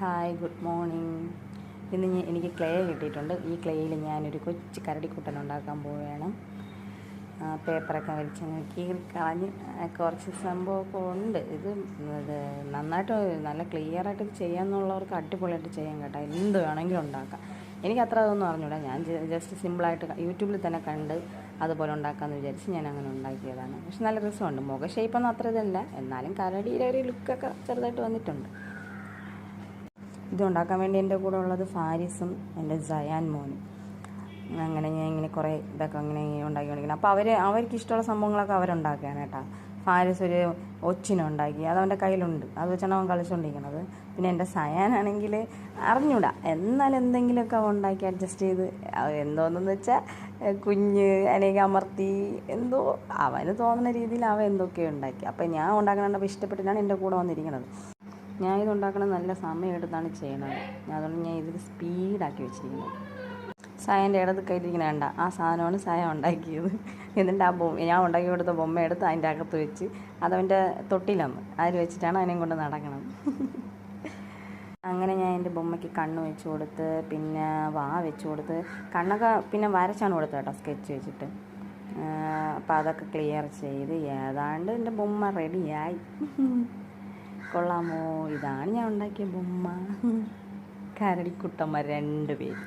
Hi good morning. ഇന്ന് ഞാൻ എനിക്ക് ക്ലേ കിട്ടിയിട്ടുണ്ട്. ഈ ക്ലേയിൽ ഞാനൊരു കൊച്ചു കരടിക്കുട്ടൻ ഉണ്ടാക്കാൻ പോവുകയാണ്. പേപ്പറൊക്കെ വലിച്ചങ്ങ് കീറി കളഞ്ഞ് കുറച്ച് സംഭവമൊക്കെ ഉണ്ട്. ഇത് നന്നായിട്ട് നല്ല ക്ലിയർ ആയിട്ട് ചെയ്യാമെന്നുള്ളവർക്ക് അടിപൊളിയായിട്ട് ചെയ്യാൻ കേട്ടോ. എന്ത് വേണമെങ്കിലും ഉണ്ടാക്കാം. എനിക്ക് അത്ര അതൊന്നും അറിഞ്ഞൂടാ. ഞാൻ ജസ്റ്റ് സിമ്പിളായിട്ട് യൂട്യൂബിൽ തന്നെ കണ്ട് അതുപോലെ ഉണ്ടാക്കാമെന്ന് വിചാരിച്ച് ഞാൻ അങ്ങനെ ഉണ്ടാക്കിയതാണ്. പക്ഷെ നല്ല രസമുണ്ട്. മുഖ ഷേപ്പൊന്നും അത്ര ഇതല്ല. എന്നാലും കരടിയിലൊരു ലുക്കൊക്കെ ചെറുതായിട്ട് വന്നിട്ടുണ്ട്. ഇത് ഉണ്ടാക്കാൻ വേണ്ടി എന്റെ കൂടെ ഉള്ളത് ഫാരിസും എന്റെ ജയാൻ മോനും. അങ്ങനെ ഞാൻ ഇങ്ങനെ കുറേ ഇതൊക്കെ അങ്ങനെ ഉണ്ടാക്കി കൊണ്ടിരിക്കണം അപ്പോൾ അവർ അവർക്ക് ഇഷ്ടമുള്ള സംഭവങ്ങളൊക്കെ അവരുണ്ടാക്കുകയാണ് കേട്ടോ. ഫാരിസ് ഒരു ഒച്ചിനെ ഉണ്ടാക്കി അത് അവന്റെ കയ്യിലുണ്ട്. അത് വെച്ചാണ് അവൻ കളിച്ചുകൊണ്ടിരിക്കുന്നത് പിന്നെ എന്റെ സയാനാണെങ്കിൽ അറിഞ്ഞൂടാ. എന്നാൽ എന്തെങ്കിലുമൊക്കെ അവൻ ഉണ്ടാക്കി അഡ്ജസ്റ്റ് ചെയ്ത് എന്തോന്നെന്ന് വെച്ചാൽ കുഞ്ഞ് അല്ലെങ്കിൽ അമർത്തി എന്തോ അവന് തോന്നുന്ന രീതിയിൽ അവൻ എന്തൊക്കെയോ ഉണ്ടാക്കി. അപ്പോൾ ഞാൻ ഉണ്ടാക്കണപ്പോൾ ഇഷ്ടപ്പെട്ടിട്ടാണ് എന്റെ കൂടെ വന്നിരിക്കുന്നത്. ഞാൻ ഇത് ഉണ്ടാക്കണത് നല്ല സമയം എടുത്താണ് ചെയ്യണത്. അതുകൊണ്ട് ഞാൻ ഇതിൽ സ്പീഡാക്കി വെച്ചിരിക്കുന്നത് സായന്റെ ഇടത് കയ്യിലിരിക്കുന്ന വേണ്ട ആ സാധനമാണ് സായ ഉണ്ടാക്കിയത്. എന്നിട്ട് ആ ബൊമ്മ ഞാൻ ഉണ്ടാക്കി കൊടുത്ത ബൊമ്മ എടുത്ത് അതിന്റെ അകത്ത് വെച്ച് അതവന്റെ തൊട്ടിലന്ന് അതിൽ വെച്ചിട്ടാണ് അതിനെയും കൊണ്ട് നടക്കണം. അങ്ങനെ ഞാൻ എന്റെ ബൊമ്മയ്ക്ക് കണ്ണ് വെച്ച് കൊടുത്ത് പിന്നെ വാ വെച്ച് കൊടുത്ത് കണ്ണൊക്കെ പിന്നെ വരച്ചാണ് കൊടുത്തത് കേട്ടോ സ്കെച്ച് വെച്ചിട്ട്. അപ്പോൾ അതൊക്കെ ക്ലിയർ ചെയ്ത് ഏതാണ്ട് എന്റെ ബൊമ്മ റെഡിയായി കൊള്ളാമോ? ഇതാണ് ഞാൻ ഉണ്ടാക്കിയ ബൊമ്മ. കരടിക്കുട്ടന്മാർ രണ്ട് പേര്.